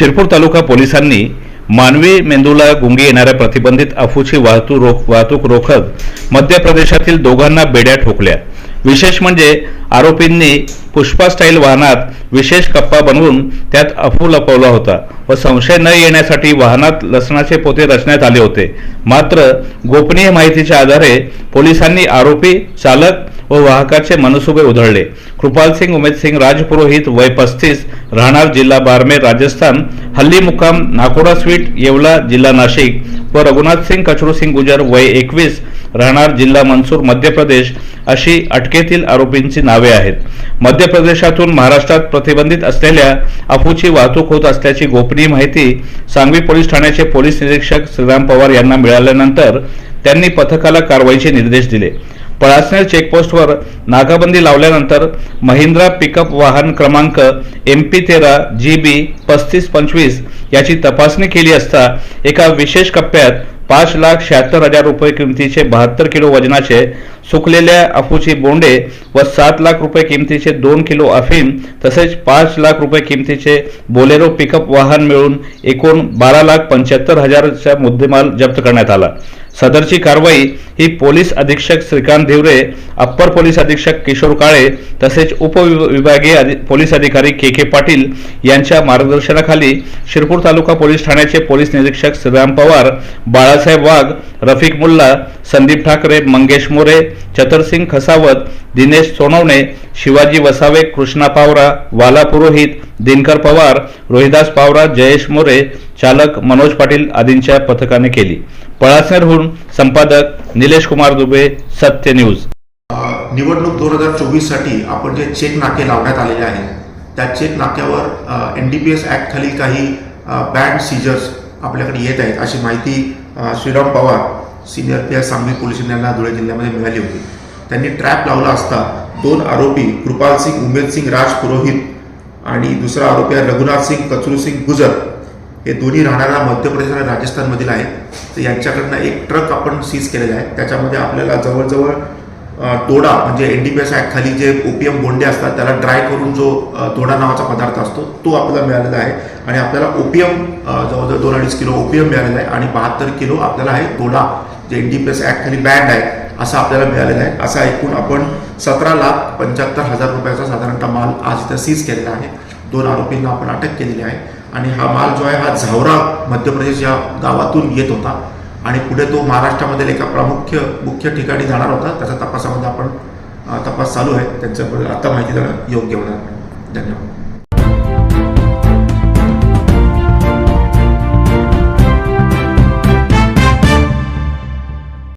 शिरपूर तालुका पोलिसांनी मानवी मेंदूला गुंगी येणाऱ्या प्रतिबंधित अफूची वाहतूक रोख वाहतूक रोखत मध्य प्रदेशातील दोघांना बेड्या ठोकल्या. विशेष म्हणजे आरोपींनी पुष्पा स्टाईल वाहनात विशेष कप्पा बनवून त्यात अफू लपवला होता व संशय न येण्यासाठी वाहनात लसणाचे पोते रचण्यात आले होते. मात्र गोपनीय माहितीच्या आधारे पोलिसांनी आरोपी चालक व वाहकाचे मनसुबे उधळले. कृपाल सिंग उमेद सिंग राजपुरोहित वय पस्तीस राहणार जिल्हा बारमेर राजस्थान हल्ली मुक्काम नाकोडा स्वीट येवला जिल्हा नाशिक व रघुनाथ सिंग कचरू सिंग गुजर वय एकवीस राहणार जिल्हा मनसूर मध्य प्रदेश अशी अटकेतील आरोपींची नावे आहेत. मध्य प्रदेशातून महाराष्ट्रात प्रतिबंधित असलेल्या अफूची वाहतूक होत असल्याची गोपनीय माहिती सांगवी पोलीस ठाण्याचे पोलीस निरीक्षक श्रीराम पवार यांना मिळाल्यानंतर त्यांनी पथकाला कारवाईचे निर्देश दिले. पळासनेर चेकपोस्टवर नाकाबंदी लावल्यानंतर महिंद्रा पिकअप वाहन क्रमांक एम पी तेरा जी बी पस्तीस पंचवीस याची तपासणी केली असता एका विशेष कप्प्यात पाच लाख शहात्तर हजार रुपये किमतीचे बहात्तर किलो वजनाचे सुकलेल्या अफूची बोंडे व सात लाख रुपये किमतीचे दोन किलो अफीम तसेच पाच लाख रुपये किमतीचे बोलेरो पिकअप वाहन मिळून एकूण बारा लाख पंच्याहत्तर हजारचा मुद्देमाल जप्त करण्यात आला. सदरची कारवाई ही पोलीस अधीक्षक श्रीकांत धिवरे अप्पर पोलीस अधीक्षक किशोर काळे तसेच उपविभागीय पोलीस अधिकारी के के पाटील यांच्या मार्गदर्शनाखाली शिरपूर तालुका पोलीस ठाण्याचे पोलीस निरीक्षक श्रीराम पवार बाळासाहेब वाघ रफिक मुल्ला संदीप ठाकरे मंगेश मोरे चतरसिंग खसावत दिनेश सोनवणे शिवाजी वसावे कृष्णा पावरा वाला पुरोहित दिनकर पवार रोहिदास पावरा जयेश मोरे चालक मनोज पाटील आदींच्या पथकाने केली. पळासनेरहून संपादक निलेश कुमार दुबे सत्य न्यूज. निवडणूक दोन हजार चोवीससाठी आपण जे चेक नाके लावण्यात आलेले आहेत त्या चेक नाक्यावर एन डी पी एस ॲक्टखालील काही बँड सीजर्स आपल्याकडे येत आहेत अशी माहिती Shriram Pawar senior P S Sangli police यांना धुळे जिल्ह्यामध्ये मिळाली होती. त्यांनी ट्रॅप लावला असता. दोन आरोपी कृपाल सिंग उमेद सिंग राज पुरोहित आणि दुसरा आरोपी आहे रघुनाथ सिंग कचरू सिंग गुजर. हे दोन्ही राहणारा मध्य प्रदेश आणि राजस्थानमधील आहेत. तर यांच्याकडनं एक ट्रक आपण सीज केलेला आहे. त्याच्यामध्ये आपल्याला जवळजवळ तोडा म्हणजे एन डी पी एस खाली जे ओपीएम बोंडे असतात त्याला ड्राय करून जो तोडा नावाचा पदार्थ असतो तो आपल्याला मिळालेला आहे. आणि आपल्याला ओपीएम जवळजवळ दोन अडीच किलो ओपीएम मिळालेला आहे आणि बहात्तर किलो आपल्याला आहे तोडा. जे एन डी पी एस खाली बँड आहे असं आपल्याला मिळालेलं आहे. असा एकूण आपण सतरा लाख पंच्याहत्तर हजार रुपयाचा साधारणतः माल आज इथं सीज केलेला आहे. दोन आरोपींना आपण अटक केलेली आहे. आणि हा माल जो आहे हा झावरा मध्य प्रदेश या गावातून येत होता. आणि पुढे तो महाराष्ट्रामधील एका प्रामुख्य मुख्य ठिकाणी जाणार होता. त्याच्या तपासामध्ये आपण तपास चालू आहे. त्यांच्याबद्दल आता माहिती देणं योग्य होणार धन्यवाद.